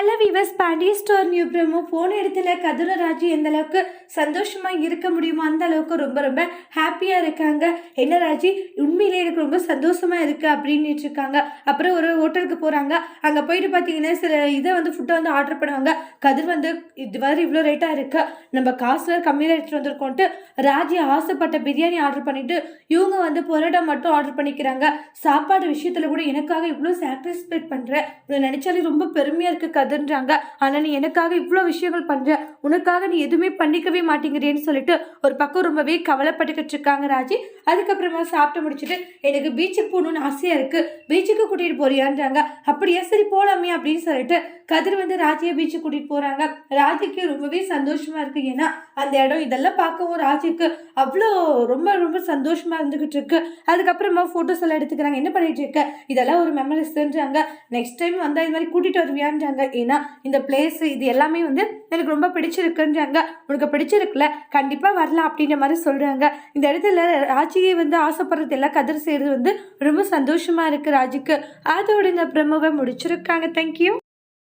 Hello விவஸ் Pondy store new promo போன இடத்துல கதுர ராஜு எந்த அளவுக்கு சந்தோஷமாக இருக்க முடியுமோ அந்த அளவுக்கு ரொம்ப ரொம்ப ஹாப்பியாக இருக்காங்க. என்ன ராஜி? உண்மையிலே எனக்கு ரொம்ப சந்தோஷமாக இருக்குது அப்படின்னுட்டு இருக்காங்க. அப்புறம் ஒரு ஹோட்டலுக்கு போகிறாங்க அங்கே போயிட்டு பார்த்தீங்கன்னா சில இதை வந்து ஃபுட்டை வந்து ஆர்டர் பண்ணுவாங்க. கதிர் வந்து இது மாதிரி இவ்வளோ ரேட்டாக இருக்குது நம்ம காசுல கம்மியாக எடுத்துகிட்டு வந்திருக்கோன்ட்டு ராஜி ஆசைப்பட்ட பிரியாணி ஆர்டர் பண்ணிவிட்டு இவங்க வந்து பொரோட்டா மட்டும் ஆர்டர் பண்ணிக்கிறாங்க. சாப்பாடு விஷயத்தில் கூட எனக்காக இவ்வளோ சாட்டிஸ்ஃபைட் பண்ணுறேன் நினச்சாலே ரொம்ப ரொம்ப இருக்குது கதிர். கதுன்றாங்க. ஆனா நீ எனக்காக இவ்வளோ விஷயங்கள் பண்ற? உனக்காக நீ எதுவுமே பண்ணிக்கவே மாட்டேங்கிறேன்னு சொல்லிட்டு ஒரு பக்கம் ரொம்பவே கவலைப்பட்டுக்கிட்டு இருக்காங்க ராஜி. அதுக்கப்புறமா சாப்பிட்டு முடிச்சுட்டு எனக்கு பீச்சுக்கு போகணும்னு ஆசையா இருக்கு. பீச்சுக்கு கூட்டிட்டு போறியான்றாங்க. அப்படியா? சரி போலாமே அப்படின்னு சொல்லிட்டு கதிர் வந்து ராஜியை பீச்சுக்கு கூட்டிட்டு போறாங்க. ராஜிக்கு ரொம்பவே சந்தோஷமா இருக்கு. ஏன்னா அந்த இடம் இதெல்லாம் பார்க்கவும் ராஜிக்கு அவ்வளோ ரொம்ப ரொம்ப சந்தோஷமா இருந்துகிட்டு இருக்கு. அதுக்கப்புறமா ஃபோட்டோஸ் எல்லாம் எடுத்துக்கிறாங்க. என்ன பண்ணிட்டு இருக்க? இதெல்லாம் ஒரு மெமரிஸ்ன்றாங்க நெக்ஸ்ட் டைம் வந்தால் இது மாதிரி கூட்டிட்டு வருவியான்றாங்க. ஏன்னா இந்த பிளேஸ் இது எல்லாமே வந்து எனக்கு ரொம்ப பிடிச்சிருக்குன்றாங்க. உனக்கு பிடிச்சிருக்குல்ல கண்டிப்பாக வரலாம் அப்படின்ற மாதிரி சொல்கிறாங்க இந்த இடத்துல ராஜியை வந்து ஆசைப்படுறது எல்லாம் கதிர் செய்கிறது வந்து ரொம்ப சந்தோஷமா இருக்கு ராஜுக்கு. அதோட இந்த பிரமவை முடிச்சிருக்காங்க. தேங்க்யூ